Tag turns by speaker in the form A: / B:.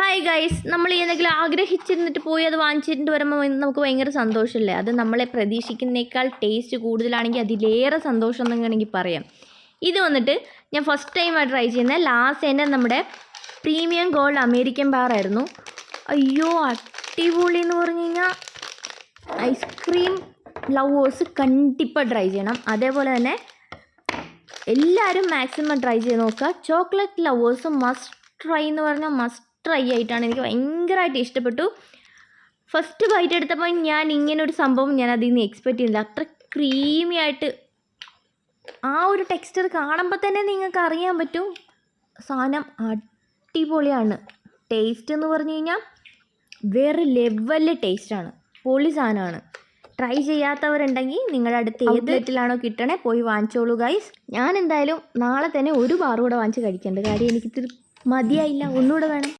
A: Hi guys നമ്മൾ എന്തെങ്കിലും ആഗ്രഹിച്ചിരുന്നിട്ട് പോയി അത് വാങ്ങിച്ചിട്ട് വരുമ്പോൾ നമുക്ക് ഭയങ്കര സന്തോഷമല്ലേ? അത് നമ്മളെ പ്രതീക്ഷിക്കുന്നേക്കാൾ ടേസ്റ്റ് കൂടുതലാണെങ്കിൽ അതിലേറെ സന്തോഷം എന്ന് വേണമെങ്കിൽ പറയാം. ഇത് വന്നിട്ട് ഞാൻ ഫസ്റ്റ് ടൈമാണ് ട്രൈ ചെയ്യുന്നത് ലാസ്റ്റ് നമ്മുടെ പ്രീമിയം ഗോൾഡ് അമേരിക്കൻ ബാർ ആയിരുന്നു. അയ്യോ അടിപൊളി എന്ന് പറഞ്ഞു കഴിഞ്ഞാൽ ഐസ്ക്രീം ലവേഴ്സ് കണ്ടിപ്പാ ട്രൈ ചെയ്യണം. അതേപോലെ തന്നെ എല്ലാവരും മാക്സിമം ട്രൈ ചെയ്ത് നോക്കുക. ചോക്ലേറ്റ് ലവേഴ്സ് മസ്റ്റ് ട്രൈ എന്ന് പറഞ്ഞാൽ മസ്റ്റ് ട്രൈ ആയിട്ടാണ് എനിക്ക് ഭയങ്കരമായിട്ട് ഇഷ്ടപ്പെട്ടു. ഫസ്റ്റ് ബൈറ്റ് എടുത്തപ്പോൾ ഞാൻ ഇങ്ങനെ ഒരു സംഭവം ഞാൻ അതിൽ നിന്ന് എക്സ്പെക്റ്റ് ചെയ്തില്ല അത്ര ക്രീമി ആയിട്ട് ആ ഒരു ടെക്സ്ചർ കാണുമ്പോൾ തന്നെ നിങ്ങൾക്ക് അറിയാൻ പറ്റും. സാധനം അടിപൊളിയാണ്. ടേസ്റ്റ് എന്ന് പറഞ്ഞു കഴിഞ്ഞാൽ വേറെ ലെവലിൽ ടേസ്റ്റാണ് പൊളി സാധനമാണ്. ട്രൈ ചെയ്യാത്തവരുണ്ടെങ്കിൽ നിങ്ങളുടെ അടുത്ത് ഏത് വീട്ടിലാണോ കിട്ടണേ പോയി വാങ്ങിച്ചോളൂ ഗൈസ് ഞാൻ എന്തായാലും നാളെ തന്നെ ഒരു ബാർ കൂടെ വാങ്ങിച്ച് കഴിക്കേണ്ട കാര്യം എനിക്ക് മതിയായില്ല. ഒന്നുകൂടെ വേണം.